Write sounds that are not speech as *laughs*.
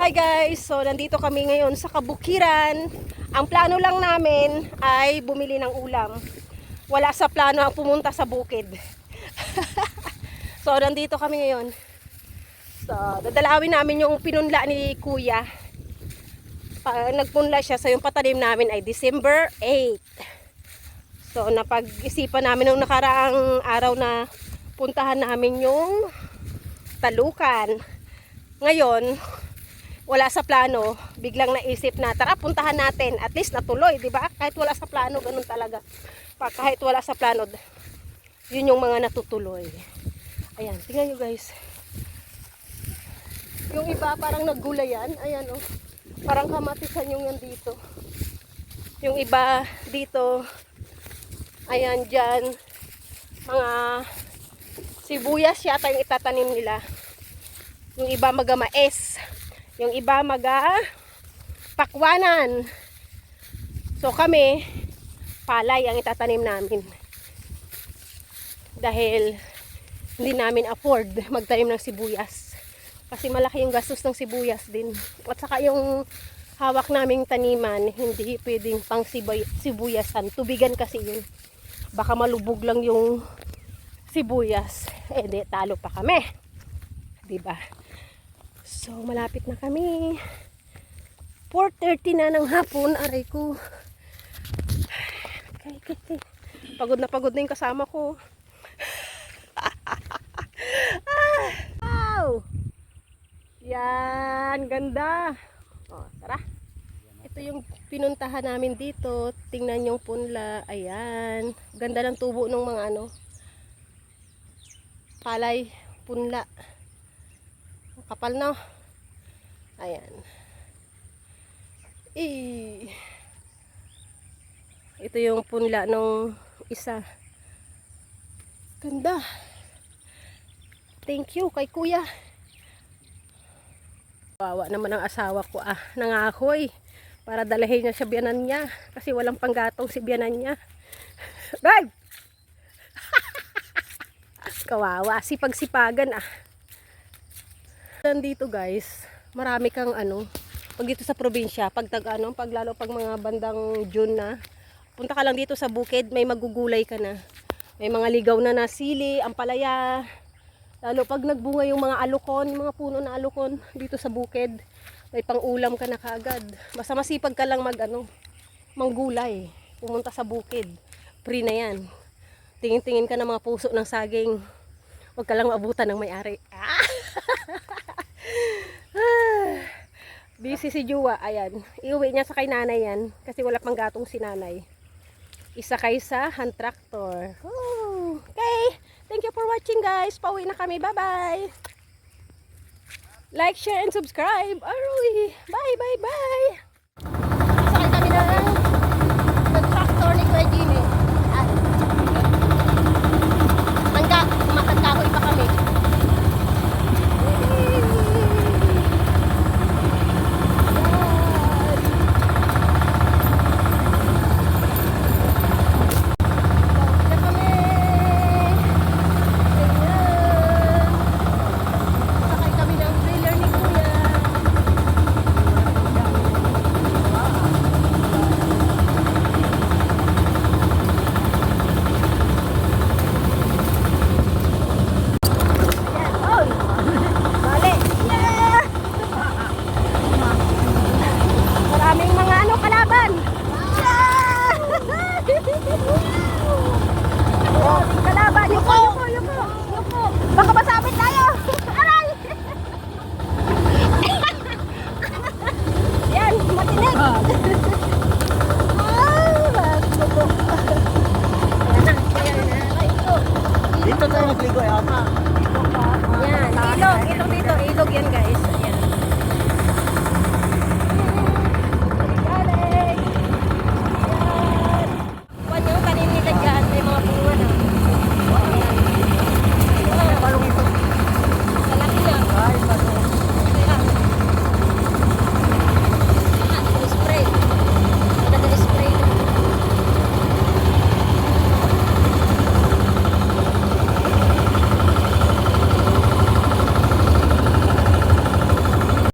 Hi guys! So, nandito kami ngayon sa Kabukiran. Ang plano lang namin ay bumili ng ulam. Wala sa plano ang pumunta sa bukid. *laughs* so, nandito kami ngayon. So, dadalawin namin yung pinunla ni Kuya. Pa, nagpunla siya sa yung patalim namin ay December 8. So, napag-isipan namin nung nakaraang araw na puntahan namin yung talukan. Ngayon, wala sa plano, biglang naisip na, tara puntahan natin, at least natuloy, di ba? Kahit wala sa plano, ganun talaga. Pa, kahit wala sa plano, yun yung mga natutuloy. Ayan, tingnan nyo guys. Yung iba parang naggulayan, ayan oh. Parang kamatisan yung yan dito. Yung iba dito, ayan dyan, mga sibuyas yata yung itatanim nila. Yung iba maga mais. Yung iba maga pakwanan. So kami, palay ang itatanim namin. Dahil hindi namin afford magtanim ng sibuyas. Kasi malaki yung gastos ng sibuyas din. At saka yung hawak naming taniman, hindi pwedeng pang sibay, sibuyasan. Tubigan kasi yun. Baka malubog lang yung sibuyas. Eh, di, talo pa kami. 'Di ba? So, malapit na kami. 4.30 na ng hapon. Aray ko. Pagod na pagod na yung kasama ko. *laughs* ah, wow! Yan, ganda. O, tara. Ito yung pinuntahan namin dito. Tingnan yung punla. Ayan. Ganda ng tubo ng mga ano. Palay, punla. Ang Kapal na. Ayan. Eh. Ito yung punla ng isa. Ganda. Thank you kay kuya. Wawa naman ang asawa ko ah. Nangahoy. Para dalahin niya sa biyanan niya. Kasi walang panggatong si biyanan niya. *laughs* Babe! *laughs* Kawawa. Sipag-sipagan ah. Nandito guys, marami kang ano, pag dito sa probinsya, pag tag ano, pag lalo pag mga bandang June na, punta ka lang dito sa bukid, may magugulay ka na. May mga ligaw na na sili, ampalaya, lalo pag nagbunga yung mga alukon, yung mga puno na alukon dito sa bukid, may pang-ulam ka na kagad. Basta masipag ka lang mag ano, manggulay, pumunta sa bukid. Free na yan. Tingin-tingin ka ng mga puso ng saging. Huwag ka lang maabutan ng may-ari. Ah! *laughs* Busy si Juwa, ayan. Iuwi niya sa kay nanay yan. Kasi wala pang gatong si nanay. Isa kay sa hand tractor. Oh, okay. Thank you for watching guys. Pauwi na kami. Bye-bye. Like, share, and subscribe. Aroy. Bye, bye, bye. Dito tayo magligo eh. Yan, ilog. Ilog dito. Ilog yan guys.